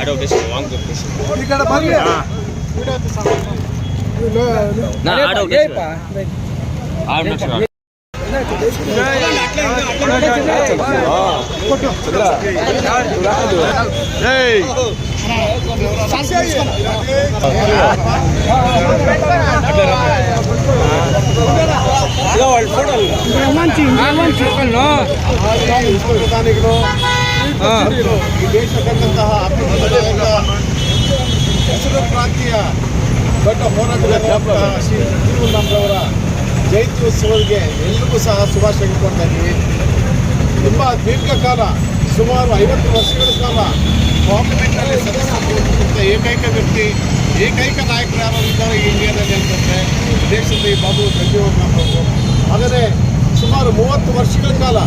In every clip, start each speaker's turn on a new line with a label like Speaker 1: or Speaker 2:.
Speaker 1: Advertise long చెప్పేసి
Speaker 2: మంచి ಈ ಹೆಸರು ಕ್ರಾಂತಿಯ ದೊಡ್ಡ ಹೋರಾಟಗಾರ ಶ್ರೀ ಜಯಂತಿ ಉತ್ಸವಕ್ಕೆ ಎಲ್ಲರಿಗೂ ಸಹ ಶುಭಾಶಯ ಕೊಡ್ತಾ ಇದ್ದೀವಿ. ತುಂಬ ದೀರ್ಘಕಾಲ, ಸುಮಾರು ಐವತ್ತು ವರ್ಷಗಳ ಕಾಲ ಪಾರ್ಲಿಮೆಂಟ್ನಲ್ಲಿ ಸದಸ್ಯ ಏಕೈಕ ವ್ಯಕ್ತಿ, ಏಕೈಕ ನಾಯಕರು ಯಾರು ಇದ್ದಾರೆ ಇಂಡಿಯಾದಲ್ಲಿ ಅಂತಂದರೆ ದೇಶದಲ್ಲಿ ಬಾಬು ಪ್ರತಿಯೊಬ್ಬರು ಆದರೆ ಸುಮಾರು ಮೂವತ್ತು ವರ್ಷಗಳ ಕಾಲ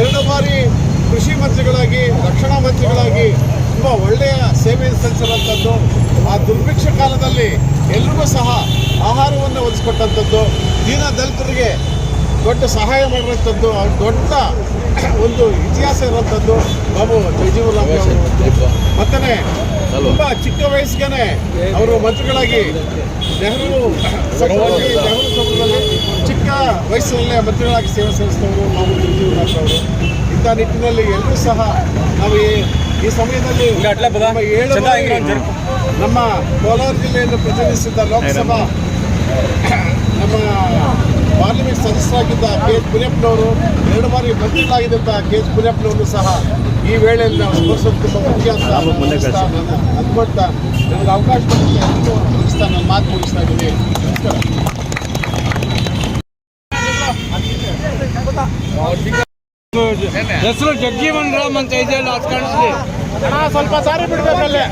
Speaker 2: ಎರಡು ಬಾರಿ ಕೃಷಿ ಮಂತ್ರಿಗಳಾಗಿ, ರಕ್ಷಣಾ ಮಂತ್ರಿಗಳಾಗಿ ತುಂಬ ಒಳ್ಳೆಯ ಸೇವೆ ಸಲ್ಲಿಸಿರುವಂಥದ್ದು ಆ ದುರ್ಭಿಕ್ಷ ಕಾಲದಲ್ಲಿ ಎಲ್ರಿಗೂ ಸಹ ಆಹಾರವನ್ನು ಒಲಿಸ್ಕೊಟ್ಟಂಥದ್ದು ದೀನ ದಲಿತರಿಗೆ ದೊಡ್ಡ ಸಹಾಯ ಮಾಡಿರುವಂಥದ್ದು ಅವ್ರ ದೊಡ್ಡ ಒಂದು ಇತಿಹಾಸ ಇರುವಂಥದ್ದು. ಬಾಬು ಜಯಜೀವರಾಮ್ ಅವರು. ಮತ್ತನೇ ತುಂಬ ಚಿಕ್ಕ ವಯಸ್ಸಿಗೆ ಅವರು ಮಂತ್ರಿಗಳಾಗಿ ನೆಹರು ನೆಹರು ಚಿಕ್ಕ ವಯಸ್ಸಿನಲ್ಲೇ ಮಂತ್ರಿಗಳಾಗಿ ಸೇವೆ ಸಲ್ಲಿಸಿದವರು ನಾವು ಜಗಜೀವನ್ ಅವರು ಇಂಥ ನಿಟ್ಟಿನಲ್ಲಿ ಎಲ್ಲರೂ ಸಹ ನಾವು ಈ ಈ ಸಮಯದಲ್ಲಿ ನಮ್ಮ ಏಳು ಬಾರಿ ನಮ್ಮ ಕೋಲಾರ ಜಿಲ್ಲೆಯನ್ನು ಪ್ರತಿನಿಧಿಸಿದ್ದ ಲೋಕಸಭಾ ನಮ್ಮ ಪಾರ್ಲಿಮೆಂಟ್ ಸದಸ್ಯರಾಗಿದ್ದ ಕೆ ಎಚ್ ಮುನಿಯಪ್ಪನವರು ಎರಡು ಬಾರಿ ಮಂತ್ರಿಗಳಾಗಿದ್ದಂಥ ಕೆ ಎಚ್ ಮುನಿಯಪ್ಪನವರು ಸಹ ಈ ವೇಳೆ ನಾವು ಸ್ಮರಿಸೋದು ತುಂಬ ಮುಖ್ಯ ಅಂತ ನನಗೆ ಅವಕಾಶ ಮುಗಿಸ್ತಾ ಮಾತು ಮುಗಿಸ್ತಾ ಇದ್ದೀನಿ
Speaker 3: ಹೆಸರು ಜಗ್ಜೀವನ್ ರಾಮ್ ಅಂತ ಇದೆ ರಾಜಕಾರಣದಲ್ಲಿ
Speaker 2: ಸ್ವಲ್ಪ ಸಾರಿ ಬಿಡ್ಬೇಕಲ್ಲೇ.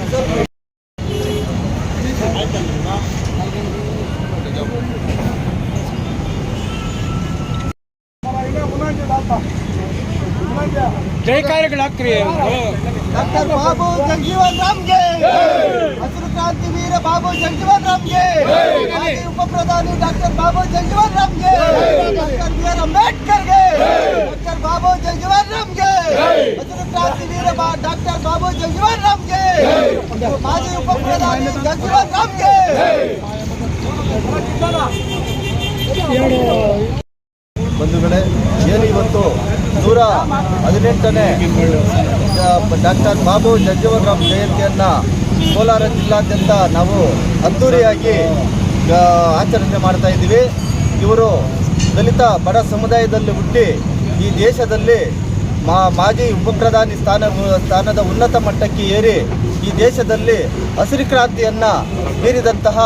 Speaker 3: ಜೈಕಾರಗಳಾಗ್ರಿ
Speaker 4: ಡಾಕ್ಟರ್ ಬಾಬು ಜಗಜೀವನ್ ರಾಮ್ಗೆ ಹಸಿರು ಕ್ರಾಂತಿ ವೀರ ಬಾಬು ಜಗಜೀವನ್ ರಾಮ್ಗೆ ಮಾಜಿ ಉಪ ಪ್ರಧಾನಿ ಡಾಕ್ಟರ್ ಬಾಬು ಜಗಜೀವನ್ ರಾಮ್ಗೆ ಡಾಕ್ಟರ್ ಬಿ ಆರ್ ಅಂಬೇಡ್ಕರ್ಗೆ ಡಾಕ್ಟರ್ ಬಾಬು ಜಗಜೀವನ್ ರಾಮ್ಗೆ ಹಸಿರು ಕ್ರಾಂತಿ ವೀರ ಬಾ- ಡಾಕ್ಟರ್ ಬಾಬು ಜಗಜೀವನ್ ರಾಮ್ಗೆ ಮಾಜಿ ಉಪ ಪ್ರಧಾನಿ ಜಗಜೀವನ್ ರಾಮ್ಗೆ
Speaker 5: ಬಂಧುಗಳೇ, ಏನು ಇವತ್ತು ನೂರ ಹದಿನೆಂಟನೇ ಡಾಕ್ಟರ್ ಬಾಬು ಜಗ್ಜೀವನರಾಮ್ ಜಯಂತಿಯನ್ನು ಕೋಲಾರ ಜಿಲ್ಲಾದ್ಯಂತ ನಾವು ಅದ್ದೂರಿಯಾಗಿ ಆಚರಣೆ ಮಾಡ್ತಾ ಇದ್ದೀವಿ. ಇವರು ದಲಿತ ಬಡ ಸಮುದಾಯದಲ್ಲಿ ಹುಟ್ಟಿ ಈ ದೇಶದಲ್ಲಿ ಮಾ, ಮಾಜಿ ಉಪಪ್ರಧಾನಿ ಸ್ಥಾನ, ಸ್ಥಾನದ ಉನ್ನತ ಮಟ್ಟಕ್ಕೆ ಏರಿ ಈ ದೇಶದಲ್ಲಿ ಹಸಿರು ಕ್ರಾಂತಿಯನ್ನು ಮೀರಿದಂತಹ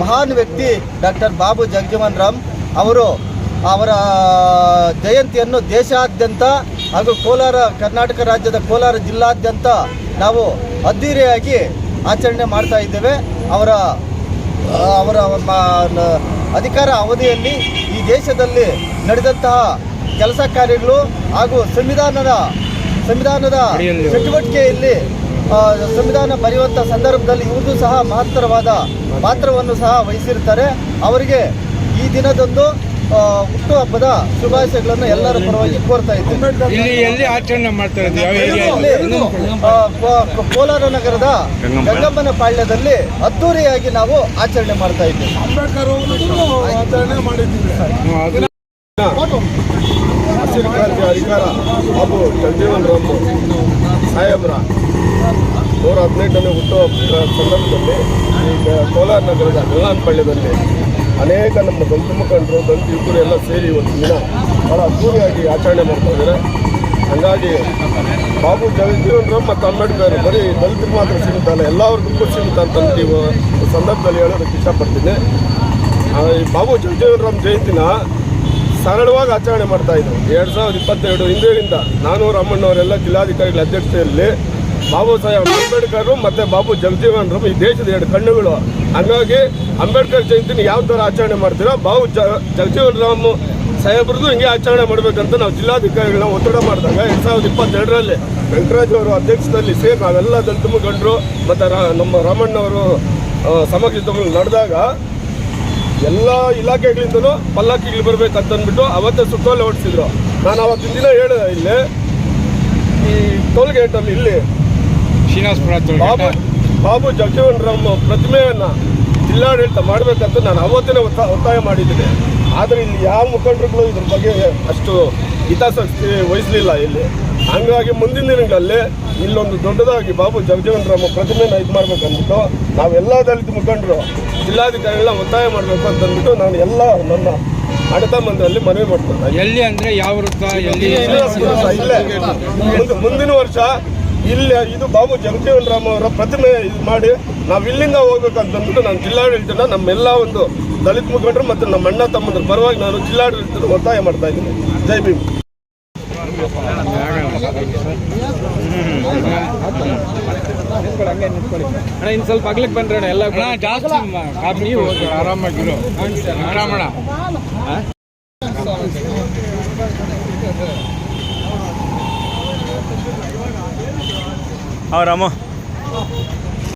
Speaker 5: ಮಹಾನ್ ವ್ಯಕ್ತಿ ಡಾಕ್ಟರ್ ಬಾಬು ಜಗಜೀವನ್ ರಾಮ್ ಅವರು ಅವರ ಜಯಂತಿಯನ್ನು ದೇಶಾದ್ಯಂತ ಹಾಗೂ ಕೋಲಾರ ಕರ್ನಾಟಕ ರಾಜ್ಯದ ಕೋಲಾರ ಜಿಲ್ಲಾದ್ಯಂತ ನಾವು ಅದ್ದೂರಿಯಾಗಿ ಆಚರಣೆ ಮಾಡ್ತಾ ಇದ್ದೇವೆ. ಅವರ ಅವರ ಅಧಿಕಾರ ಅವಧಿಯಲ್ಲಿ ಈ ದೇಶದಲ್ಲಿ ನಡೆದಂತಹ ಕೆಲಸ ಕಾರ್ಯಗಳು ಹಾಗೂ ಸಂವಿಧಾನದ ಸಂವಿಧಾನದ ಚಟುವಟಿಕೆಯಲ್ಲಿ ಸಂವಿಧಾನ ಬರೆಯುವಂಥ ಸಂದರ್ಭದಲ್ಲಿ ಇವ್ರದ್ದು ಸಹ ಮಹತ್ತರವಾದ ಪಾತ್ರವನ್ನು ಸಹ ವಹಿಸಿರ್ತಾರೆ ಅವರಿಗೆ ಈ ದಿನದಂದು ಹುಟ್ಟುಹಬ್ಬದ ಶುಭಾಶಯಗಳನ್ನು ಎಲ್ಲರ ಪರವಾಗಿ ಕೋರ್ತಾ ಇದ್ದೇವೆ. ಕೋಲಾರ ನಗರದ ಗಂಗಮ್ಮನ ಪಾಳ್ಯದಲ್ಲಿ ಅದ್ದೂರಿಯಾಗಿ ನಾವು ಆಚರಣೆ ಮಾಡ್ತಾ ಇದ್ದೀವಿ.
Speaker 2: ಆಚರಣೆ ಮಾಡಿದ್ದೀವಿ. ಅಧಿಕಾರ. ಬಾಬು ಜಗಜೀವನ್ ರಾಮ್ ಸಾಹೇಬ್ರ. ನೂರ ಹದಿನೆಂಟನೇ ಹುಟ್ಟುವ ಸಂದರ್ಭದಲ್ಲಿ ಈಗ ಕೋಲಾರ ನಗರದ ಗಲ್ಲಾನ್ಪಳ್ಳ್ಯದಲ್ಲಿ ಅನೇಕ ನಮ್ಮ ದಲಿತ ಮುಖಂಡರು ದಲಿತ ಯುವಕರು ಎಲ್ಲ ಸೇರಿ ಇವತ್ತು ದಿನ ಬಹಳ ಅದ್ಧೂರಿಯಾಗಿ ಆಚರಣೆ ಮಾಡ್ತಾ ಇದ್ದಾರೆ. ಹಾಗಾಗಿ ಬಾಬು ಜಗಜೀವನ್ ರಾಮ್ ಮತ್ತು ಅಂಬೇಡ್ಕರ್ ಬರೀ ದಲಿತರು ಮಾತ್ರ ಸಿಗುತ್ತ ಅಲ್ಲ ಎಲ್ಲರಿಗೂ ಸಿಗುತ್ತ ಅಂತ ನೀವು ಸಂದರ್ಭದಲ್ಲಿ ಹೇಳೋದಕ್ಕೆ ಇಷ್ಟಪಡ್ತೀನಿ. ಈ ಬಾಬು ಜಗಜೀವನ್ ರಾಮ್ ಜಯಂತಿನ ಸರಳವಾಗಿ ಆಚರಣೆ ಮಾಡ್ತಾ ಎರಡು ಸಾವಿರದ ಇಪ್ಪತ್ತೆರಡು ಹಿಂದಿನಿಂದ ನಾನು ರಾಮಣ್ಣವರೆಲ್ಲ ಜಿಲ್ಲಾಧಿಕಾರಿಗಳ ಅಧ್ಯಕ್ಷತೆಯಲ್ಲಿ ಬಾಬು ಸಾಹೇಬ್ ಅಂಬೇಡ್ಕರ್ ಮತ್ತು ಬಾಬು ಜಗಜೀವನ್ ರಾಮ್ ಈ ದೇಶದ ಎರಡು ಕಣ್ಣುಗಳು ಹಂಗಾಗಿ ಅಂಬೇಡ್ಕರ್ ಜಯಂತಿನ ಯಾವ ಥರ ಆಚರಣೆ ಮಾಡ್ತೀರೋ ಬಾವು ರಾಮ್ ಸಾಹೇಬ್ರದ್ದು ಹಿಂಗೆ ಆಚರಣೆ ಮಾಡಬೇಕಂತ ನಾವು ಜಿಲ್ಲಾಧಿಕಾರಿಗಳನ್ನ ಒತ್ತಡ ಮಾಡಿದಾಗ ಎರಡು ಸಾವಿರದ ಇಪ್ಪತ್ತೆರಡರಲ್ಲಿ ವೆಂಕಟರಾಜ್ ಅವರು ಅಧ್ಯಕ್ಷದಲ್ಲಿ ಸೇರಿ ನಾವೆಲ್ಲ ದಲಿತ ಮುಖಂಡರು ಮತ್ತು ನಮ್ಮ ರಾಮಣ್ಣ ಅವರು ಸಮಕ್ಷಿತಗಳು ನಡೆದಾಗ ಎಲ್ಲ ಇಲಾಖೆಗಳಿಂದಲೂ ಪಲ್ಲಕ್ಕಿಗಳು ಬರ್ಬೇಕಂತ ಅಂದ್ಬಿಟ್ಟು ಅವತ್ತೇ ಸುತ್ತೋಲೆ ಹೊಡಿಸಿದ್ರು. ನಾನು ಅವತ್ತಿನ ದಿನ ಹೇಳಿದೆ ಇಲ್ಲಿ ಈ ಟೋಲ್ ಗೇಟಲ್ಲಿ ಇಲ್ಲಿ
Speaker 3: ಶ್ರೀನಿವಾಸಪುರ
Speaker 2: ಬಾಬು ಬಾಬು ಜಗಜೀವನ್ ರಾಮ್ ಪ್ರತಿಮೆಯನ್ನು ಜಿಲ್ಲಾಡಳಿತ ಮಾಡಬೇಕಂತ ನಾನು ಅವತ್ತಿನ ಒತ್ತ- ಒತ್ತಾಯ ಮಾಡಿದ್ದೀನಿ. ಆದರೆ ಇಲ್ಲಿ ಯಾವ ಮುಖಂಡರುಗಳು ಇದ್ರ ಬಗ್ಗೆ ಅಷ್ಟು ಹಿತಾಸಕ್ತಿ ವಹಿಸಲಿಲ್ಲ ಇಲ್ಲಿ. ಹಂಗಾಗಿ ಮುಂದಿನ ದಿನಗಳಲ್ಲಿ ಇಲ್ಲೊಂದು ದೊಡ್ಡದಾಗಿ ಬಾಬು ಜಗಜೀವನ್ ರಾಮ್ ಪ್ರತಿಮೆನ ಇದು ಮಾಡ್ಬೇಕಂದ್ಬಿಟ್ಟು ನಾವೆಲ್ಲ ದಲಿತ ಮುಖಂಡರು ಜಿಲ್ಲಾಧಿಕಾರಿಗಳ ಒತ್ತಾಯ ಮಾಡಬೇಕು ಅಂತಂದ್ಬಿಟ್ಟು ನಾನು ಎಲ್ಲ ನನ್ನ ಅಡತ ಮಂದಿರಲ್ಲಿ ಮನವಿ ಮಾಡ್ತೀನಿ.
Speaker 3: ಎಲ್ಲಿ ಅಂದ್ರೆ ಯಾವ ವೃತ್ತ
Speaker 2: ಮುಂದಿನ ವರ್ಷ ಇಲ್ಲಿ ಇದು ಬಾಬು ಜಗಜೀವನ್ ರಾಮ್ ಅವರ ಪ್ರತಿಮೆ ಇದು ಮಾಡಿ ನಾವು ಇಲ್ಲಿಂದ ಹೋಗ್ಬೇಕಂತಂದ್ಬಿಟ್ಟು ನಾನು ಜಿಲ್ಲಾಡಳಿತನ ನಮ್ಮೆಲ್ಲ ಒಂದು ದಲಿತ ಮುಖಂಡರು ಮತ್ತು ನಮ್ಮ ಅಣ್ಣ ತಮ್ಮಂದ್ರ ಪರವಾಗಿ ನಾನು ಜಿಲ್ಲಾಡಳಿತದ ಒತ್ತಾಯ ಮಾಡ್ತಾ ಇದ್ದೀನಿ. ಜೈ ಭೀಮ್.
Speaker 1: ಅಣ್ಣ ಇನ್ನು ಸ್ವಲ್ಪ ಅಗ್ಲಕ್ಕೆ ಬಂದ್ರೆ ಅಣ್ಣ ಎಲ್ಲ
Speaker 3: ಅಣ್ಣ ಜಾಸ್ತಿ ನೀವು ಆರಾಮಾಗಿರು. ಆರಾಮಣ
Speaker 1: ಹಾಂ ರಾಮ